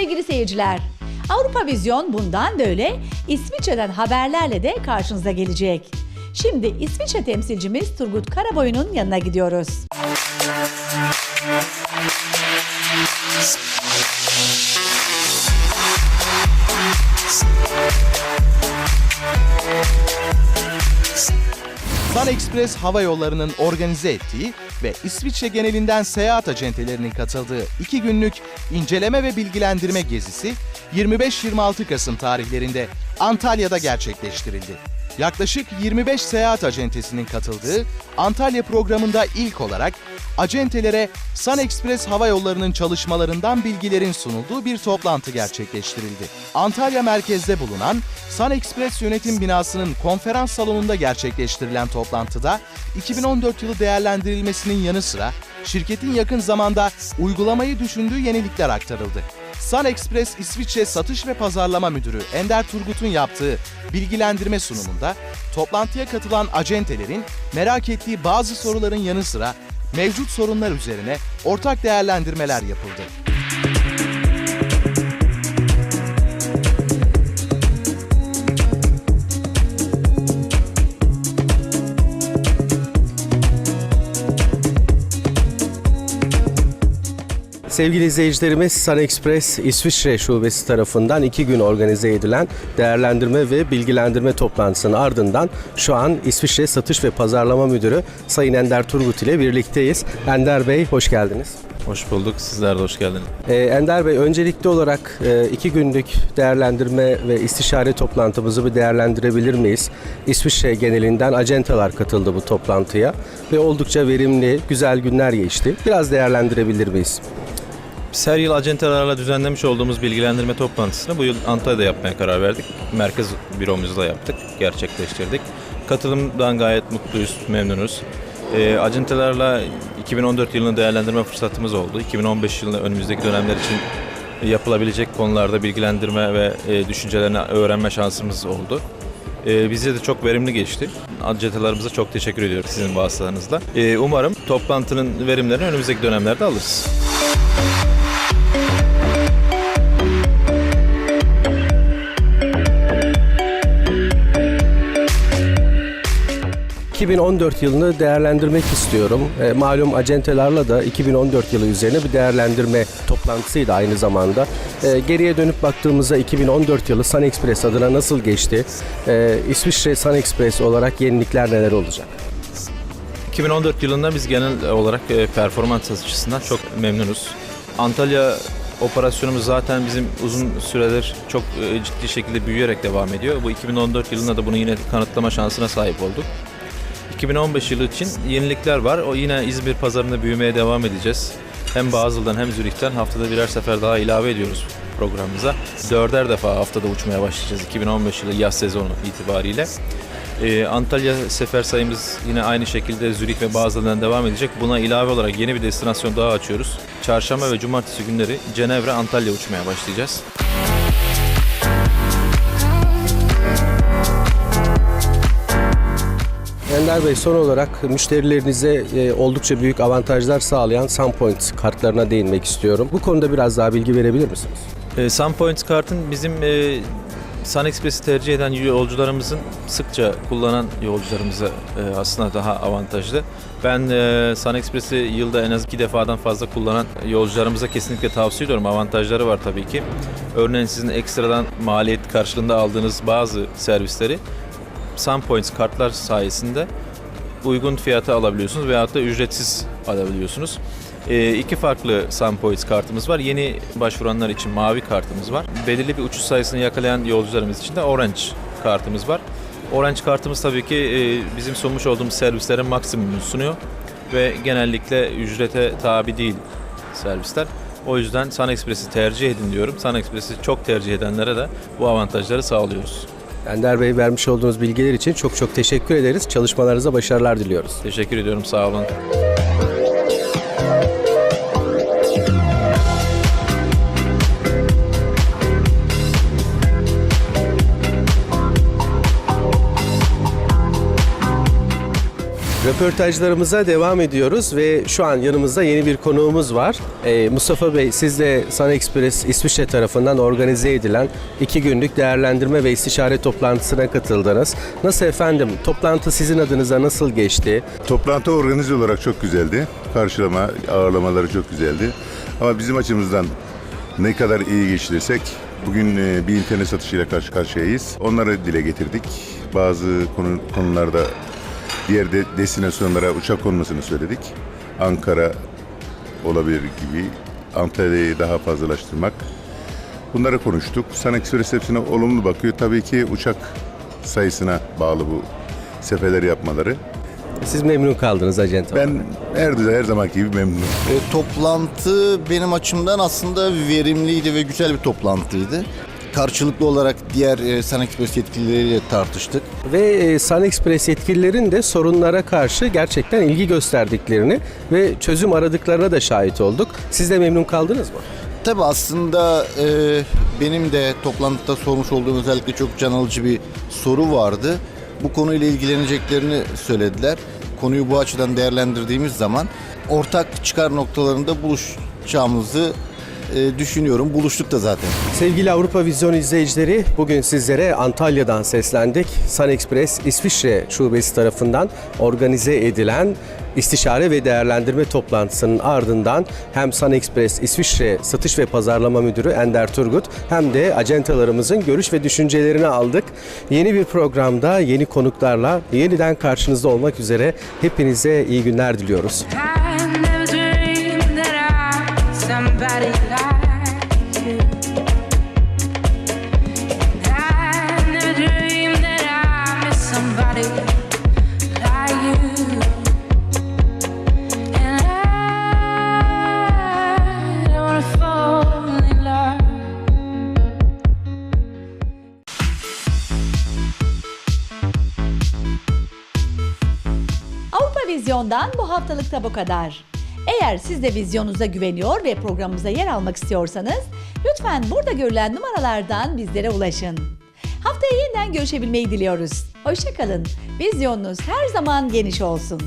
sevgili seyirciler. Avrupa Vizyon bundan böyle İsviçre'den haberlerle de karşınıza gelecek. Şimdi İsviçre temsilcimiz Turgut Karaboy'un yanına gidiyoruz. Sun Express Hava Yolları'nın organize ettiği ve İsviçre genelinden seyahat acentelerinin katıldığı iki günlük inceleme ve bilgilendirme gezisi 25-26 Kasım tarihlerinde Antalya'da gerçekleştirildi. Yaklaşık 25 seyahat acentesinin katıldığı Antalya programında ilk olarak acentelere Sun Express Hava Yolları'nın çalışmalarından bilgilerin sunulduğu bir toplantı gerçekleştirildi. Antalya merkezde bulunan Sun Express Yönetim Binası'nın konferans salonunda gerçekleştirilen toplantıda 2014 yılı değerlendirilmesinin yanı sıra şirketin yakın zamanda uygulamayı düşündüğü yenilikler aktarıldı. Sun Express İsviçre Satış ve Pazarlama Müdürü Ender Turgut'un yaptığı bilgilendirme sunumunda toplantıya katılan acentelerin merak ettiği bazı soruların yanı sıra mevcut sorunlar üzerine ortak değerlendirmeler yapıldı. Sevgili izleyicilerimiz Sun Express İsviçre Şubesi tarafından iki gün organize edilen değerlendirme ve bilgilendirme toplantısının ardından şu an İsviçre Satış ve Pazarlama Müdürü Sayın Ender Turgut ile birlikteyiz. Ender Bey hoş geldiniz. Hoş bulduk. Sizler de hoş geldiniz. Ee, Ender Bey öncelikli olarak e, iki günlük değerlendirme ve istişare toplantımızı bir değerlendirebilir miyiz? İsviçre genelinden acentalar katıldı bu toplantıya ve oldukça verimli, güzel günler geçti. Biraz değerlendirebilir miyiz? Her yıl acentelerle düzenlemiş olduğumuz bilgilendirme toplantısını bu yıl Antalya'da yapmaya karar verdik. Merkez büromuzda yaptık, gerçekleştirdik. Katılımdan gayet mutluyuz, memnunuz. E, acentelerle 2014 yılını değerlendirme fırsatımız oldu. 2015 yılında önümüzdeki dönemler için yapılabilecek konularda bilgilendirme ve e, düşüncelerini öğrenme şansımız oldu. E, bize de çok verimli geçti. Acentelerimize çok teşekkür ediyoruz sizin vasıtanızla. E, umarım toplantının verimlerini önümüzdeki dönemlerde alırız. 2014 yılını değerlendirmek istiyorum. E, malum acentelerle de 2014 yılı üzerine bir değerlendirme toplantısıydı aynı zamanda. E, geriye dönüp baktığımızda 2014 yılı Sun Express adına nasıl geçti? E, İsviçre Sun Express olarak yenilikler neler olacak? 2014 yılında biz genel olarak e, performans açısından çok memnunuz. Antalya operasyonumuz zaten bizim uzun süredir çok e, ciddi şekilde büyüyerek devam ediyor. Bu 2014 yılında da bunu yine kanıtlama şansına sahip olduk. 2015 yılı için yenilikler var. O yine İzmir pazarında büyümeye devam edeceğiz. Hem Basel'dan hem Zürih'ten haftada birer sefer daha ilave ediyoruz programımıza. Dörder defa haftada uçmaya başlayacağız 2015 yılı yaz sezonu itibariyle. Ee, Antalya sefer sayımız yine aynı şekilde Zürih ve Basel'den devam edecek. Buna ilave olarak yeni bir destinasyon daha açıyoruz. Çarşamba ve cumartesi günleri Cenevre, Antalya uçmaya başlayacağız. Ender Bey son olarak müşterilerinize e, oldukça büyük avantajlar sağlayan SunPoint kartlarına değinmek istiyorum. Bu konuda biraz daha bilgi verebilir misiniz? E, SunPoints kartın bizim e, Sun Express'i tercih eden yolcularımızın sıkça kullanan yolcularımıza e, aslında daha avantajlı. Ben e, Sun Express'i yılda en az iki defadan fazla kullanan yolcularımıza kesinlikle tavsiye ediyorum. Avantajları var tabii ki. Örneğin sizin ekstradan maliyet karşılığında aldığınız bazı servisleri SunPoints kartlar sayesinde uygun fiyata alabiliyorsunuz veyahut da ücretsiz alabiliyorsunuz. E, iki farklı SunPoints kartımız var. Yeni başvuranlar için mavi kartımız var. Belirli bir uçuş sayısını yakalayan yolcularımız için de Orange kartımız var. Orange kartımız tabii ki e, bizim sunmuş olduğumuz servislerin maksimumunu sunuyor ve genellikle ücrete tabi değil servisler. O yüzden Sun Express'i tercih edin diyorum. Sun Express'i çok tercih edenlere de bu avantajları sağlıyoruz. Ender Bey vermiş olduğunuz bilgiler için çok çok teşekkür ederiz. Çalışmalarınıza başarılar diliyoruz. Teşekkür ediyorum. Sağ olun. Röportajlarımıza devam ediyoruz ve şu an yanımızda yeni bir konuğumuz var. Ee, Mustafa Bey siz de Sun Express İsviçre tarafından organize edilen iki günlük değerlendirme ve istişare toplantısına katıldınız. Nasıl efendim? Toplantı sizin adınıza nasıl geçti? Toplantı organize olarak çok güzeldi. Karşılama, ağırlamaları çok güzeldi. Ama bizim açımızdan ne kadar iyi geçirirsek bugün e, bir internet satışıyla karşı karşıyayız. Onları dile getirdik. Bazı konu, konularda diğer de, destinasyonlara uçak konmasını söyledik. Ankara olabilir gibi. Antalya'yı daha fazlalaştırmak. Bunları konuştuk. Sun Express hepsine olumlu bakıyor. Tabii ki uçak sayısına bağlı bu seferleri yapmaları. Siz memnun kaldınız acente. Ben her her zamanki gibi memnunum. E, toplantı benim açımdan aslında verimliydi ve güzel bir toplantıydı. Karşılıklı olarak diğer e, Sun Express yetkilileriyle tartıştık. Ve e, Sun Express yetkililerin de sorunlara karşı gerçekten ilgi gösterdiklerini ve çözüm aradıklarına da şahit olduk. Siz de memnun kaldınız mı? Tabi aslında e, benim de toplantıda sormuş olduğum özellikle çok can alıcı bir soru vardı. Bu konuyla ilgileneceklerini söylediler. Konuyu bu açıdan değerlendirdiğimiz zaman ortak çıkar noktalarında buluşacağımızı e, düşünüyorum. Buluştuk da zaten. Sevgili Avrupa Vizyon izleyicileri, bugün sizlere Antalya'dan seslendik. Sun Express İsviçre Şubesi tarafından organize edilen istişare ve değerlendirme toplantısının ardından hem Sun Express İsviçre Satış ve Pazarlama Müdürü Ender Turgut hem de acentalarımızın görüş ve düşüncelerini aldık. Yeni bir programda yeni konuklarla yeniden karşınızda olmak üzere hepinize iyi günler diliyoruz. I Avrupa Vizyon'dan bu haftalıkta bu kadar. Eğer siz de vizyonunuza güveniyor ve programımıza yer almak istiyorsanız lütfen burada görülen numaralardan bizlere ulaşın. Haftaya yeniden görüşebilmeyi diliyoruz. Hoşçakalın. Vizyonunuz her zaman geniş olsun.